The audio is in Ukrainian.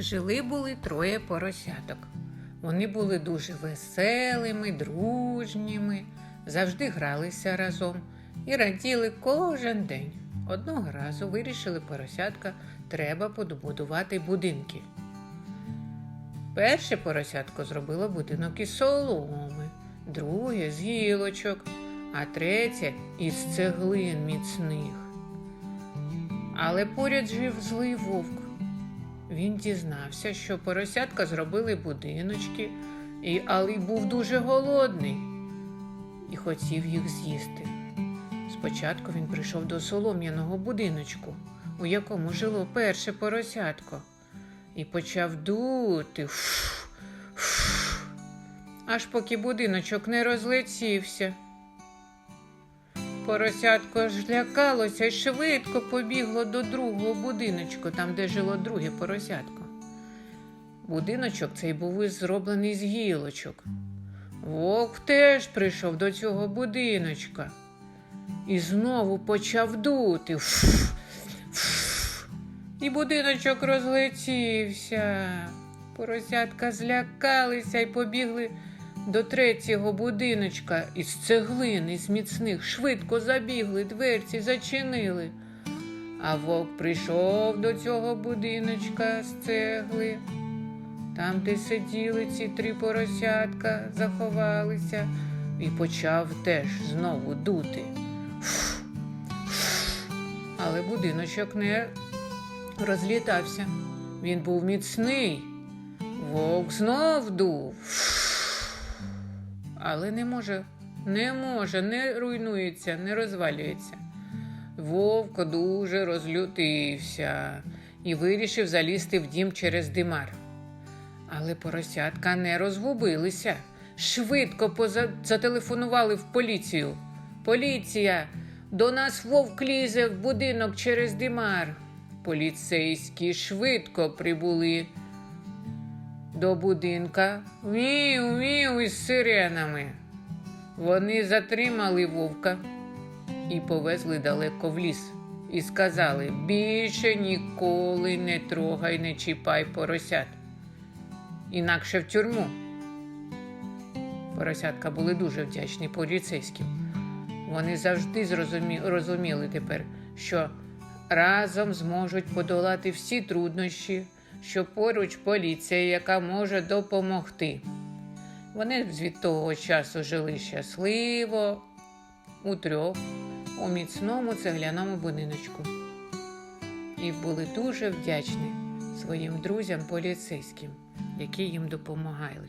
Жили були троє поросяток. Вони були дуже веселими, дружніми, завжди гралися разом і раділи кожен день. Одного разу вирішили поросятка, треба побудувати будинки. Перше поросятко зробило будинок із соломи, друге з гілочок, а третє із цеглин міцних. Але поряд жив злий вовк. Він дізнався, що поросятка зробили будиночки, і, але був дуже голодний і хотів їх з'їсти. Спочатку він прийшов до солом'яного будиночку, у якому жило перше поросятко, і почав дути, фу, фу, аж поки будиночок не розлетівся. Поросятко ж лякалося і швидко побігло до другого будиночку, там, де жило друге поросятко. Будиночок цей був зроблений з гілочок. Вовк теж прийшов до цього будиночка і знову почав дути. Фу, фу. І будиночок розлетівся. Поросятка злякалися і побігли до третього будиночка із цеглин, із міцних, швидко забігли, дверці зачинили. А вовк прийшов до цього будиночка з цегли. Там, де сиділи ці три поросятка, заховалися, і почав теж знову дути. Але будиночок не розлітався. Він був міцний. Вовк знов дув. Але не може, не може, не руйнується, не розвалюється. Вовк дуже розлютився і вирішив залізти в дім через димар. Але поросятка не розгубилися. Швидко поза- зателефонували в поліцію. Поліція! До нас вовк лізе в будинок через димар. Поліцейські швидко прибули до будинка. Вів, вів із сиренами. Вони затримали вовка і повезли далеко в ліс. І сказали: більше ніколи не трогай, не чіпай поросят. Інакше в тюрму. Поросятка були дуже вдячні поліцейським. Вони завжди зрозумі... розуміли тепер, що разом зможуть подолати всі труднощі, що поруч поліція, яка може допомогти. Вони від того часу жили щасливо, у трьох, у міцному цегляному будиночку. І були дуже вдячні своїм друзям поліцейським, які їм допомагали.